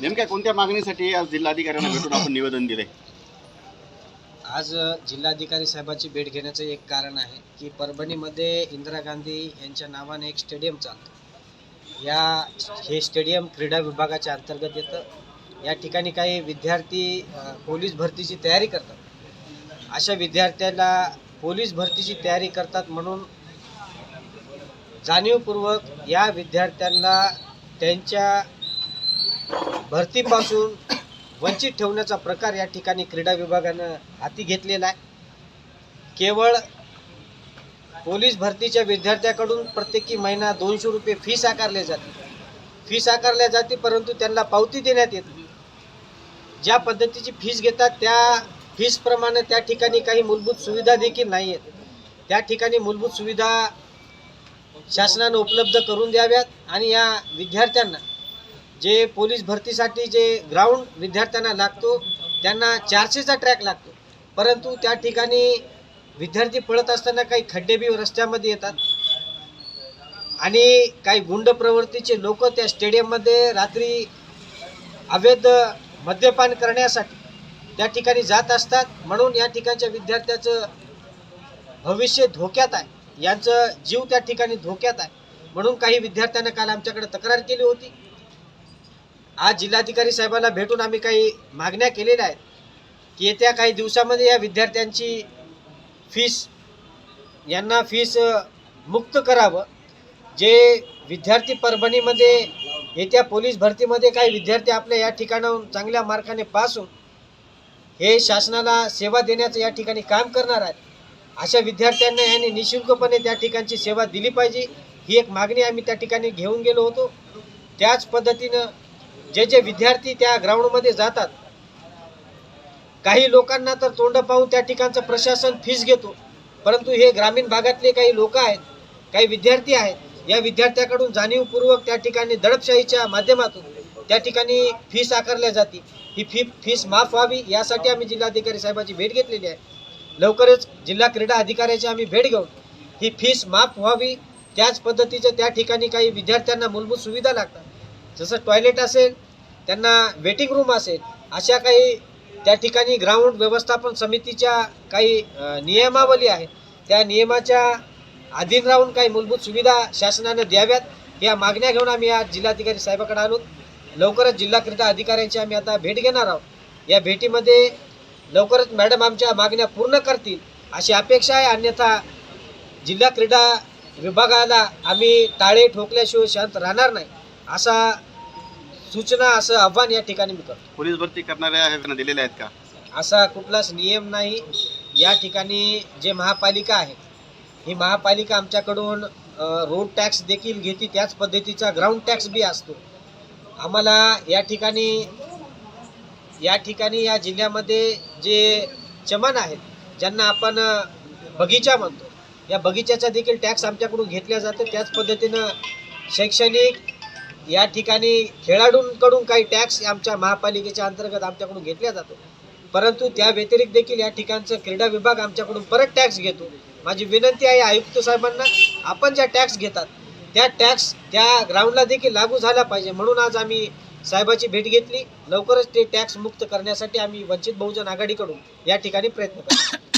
नेमक्या कोणत्या मागणीसाठी आज जिल्हाधिकाऱ्यांना भेटून आपण निवेदन दिले? आज जिल्हाधिकारी साहेबाची भेट घेण्याचं एक कारण आहे की परभणीमध्ये इंदिरा गांधी यांच्या नावाने एक स्टेडियम चालतं. या हे स्टेडियम क्रीडा विभागाच्या अंतर्गत येतं. या ठिकाणी काही विद्यार्थी पोलीस भरतीची तयारी करतात. अशा विद्यार्थ्याला पोलीस भरतीची तयारी करतात म्हणून जाणीवपूर्वक या विद्यार्थ्यांना त्यांच्या भरतीपासून वंचित ठेवण्याचा प्रकार या ठिकाणी क्रीडा विभागानं हाती घेतलेला आहे. केवळ पोलीस भरतीच्या विद्यार्थ्याकडून प्रत्येकी महिना दोनशे रुपये फीस आकारली जाते. फीस आकारल्या जाते परंतु त्यांना पावती देण्यात येत नाही. ज्या पद्धतीची फीस घेतात त्या फीसप्रमाणे त्या ठिकाणी काही मूलभूत सुविधा देखील नाही आहेत. त्या ठिकाणी मूलभूत सुविधा शासनानं उपलब्ध करून द्याव्यात आणि या विद्यार्थ्यांना जे पोलीस भरतीसाठी जे ग्राउंड विद्यार्थ्यांना लागतो त्यांना चारशेचा ट्रॅक लागतो. परंतु त्या ठिकाणी विद्यार्थी पळत असताना काही खड्डे बी रस्त्यामध्ये येतात. आणि काही गुंड प्रवृत्तीचे लोक त्या स्टेडियममध्ये रात्री अवैध मद्यपान करण्यासाठी त्या ठिकाणी जात असतात. म्हणून या ठिकाणच्या विद्यार्थ्याचं भविष्य धोक्यात आहे. यांचं जीव त्या ठिकाणी धोक्यात आहे. म्हणून काही विद्यार्थ्यांना काल आमच्याकडे तक्रार केली होती. आज जिल्हाधिकारी साहेबांना भेटून आम्ही काही मागण्या केलेल्या आहेत की येत्या काही दिवसामध्ये या विद्यार्थ्यांची फीस यांना फीस मुक्त करावं. जे विद्यार्थी परभणीमध्ये येत्या पोलीस भरतीमध्ये काही विद्यार्थी आपल्या या ठिकाणाहून चांगल्या मार्काने पास होऊन हे शासनाला सेवा देण्याचं या ठिकाणी काम करणार आहेत. अशा विद्यार्थ्यांना यांनी निशुल्कपणे त्या ठिकाणची सेवा दिली पाहिजे. ही एक मागणी आम्ही त्या ठिकाणी घेऊन गेलो होतो. त्याच पद्धतीनं जे जे विद्यार्थी त्या ग्राउंडमध्ये जातात काही लोकांना तर तोंड पाहून त्या ठिकाणचं प्रशासन फीस घेतो. परंतु हे ग्रामीण भागातले काही लोक आहेत काही विद्यार्थी आहेत या विद्यार्थ्याकडून जाणीवपूर्वक त्या ठिकाणी दडपशाहीच्या माध्यमातून त्या ठिकाणी फीस आकारल्या जाते ही फी फीस माफ व्हावी यासाठी आम्ही जिल्हाधिकारी साहेबाची भेट घेतलेली आहे. लवकरच जिल्हा क्रीडा अधिकाऱ्याची आम्ही भेट घेऊन ही फीस माफ व्हावी. त्याच पद्धतीचं त्या ठिकाणी काही विद्यार्थ्यांना मूलभूत सुविधा लागतात. जसं टॉयलेट असेल त्यांना वेटिंग रूम असेल अशा काही त्या ठिकाणी ग्राउंड व्यवस्थापन समितीच्या काही नियमावली आहे त्या नियमाच्या अधीन राहून काही मूलभूत सुविधा शासनानं द्याव्यात या मागण्या घेऊन आम्ही आज जिल्हाधिकारी साहेबाकडे आलो. लवकरच जिल्हा क्रीडा अधिकाऱ्यांची आम्ही आता भेट घेणार आहोत. या भेटीमध्ये लवकरच मॅडम आमच्या मागण्या पूर्ण करतील अशी अपेक्षा आहे. अन्यथा जिल्हा क्रीडा विभागाला आम्ही टाळे ठोकल्याशिवाय शांत राहणार नाही असा सूचना असं आव्हान या ठिकाणी मी करतो. पोलीस भरती करणाऱ्या ह्यांना दिलेल्या आहेत का? असा कुठलाच नियम नाही. या ठिकाणी जे महापालिका आहे ही महापालिका आमच्याकडून अ, रोड टॅक्स देखील घेते त्याच पद्धतीचा ग्राउंड टॅक्स बी असतो. आम्हाला या ठिकाणी या ठिकाणी या जिल्ह्यामध्ये जे चमन आहेत ज्यांना आपण अ, बगीचा म्हणतो या बगीच्याचा देखील टॅक्स आमच्याकडून घेतला जातो. त्याच पद्धतीनं शैक्षणिक या ठिकाणी खेळाडूंकडून काही टॅक्स आमच्या महापालिकेच्या अंतर्गत आमच्याकडून घेतला जातो. परंतु त्या व्यतिरिक्त देखील या ठिकाणचं क्रीडा विभाग आमच्याकडून परत टॅक्स घेतो. माझी विनंती आहे आयुक्त साहेबांना आपण ज्या टॅक्स घेतात त्या टॅक्स त्या ग्राउंडला देखील लागू झाला पाहिजे. म्हणून आज आम्ही साहेबाची भेट घेतली. लवकरच ते टॅक्स मुक्त करण्यासाठी आम्ही वंचित बहुजन आघाडीकडून या ठिकाणी प्रयत्न करतो.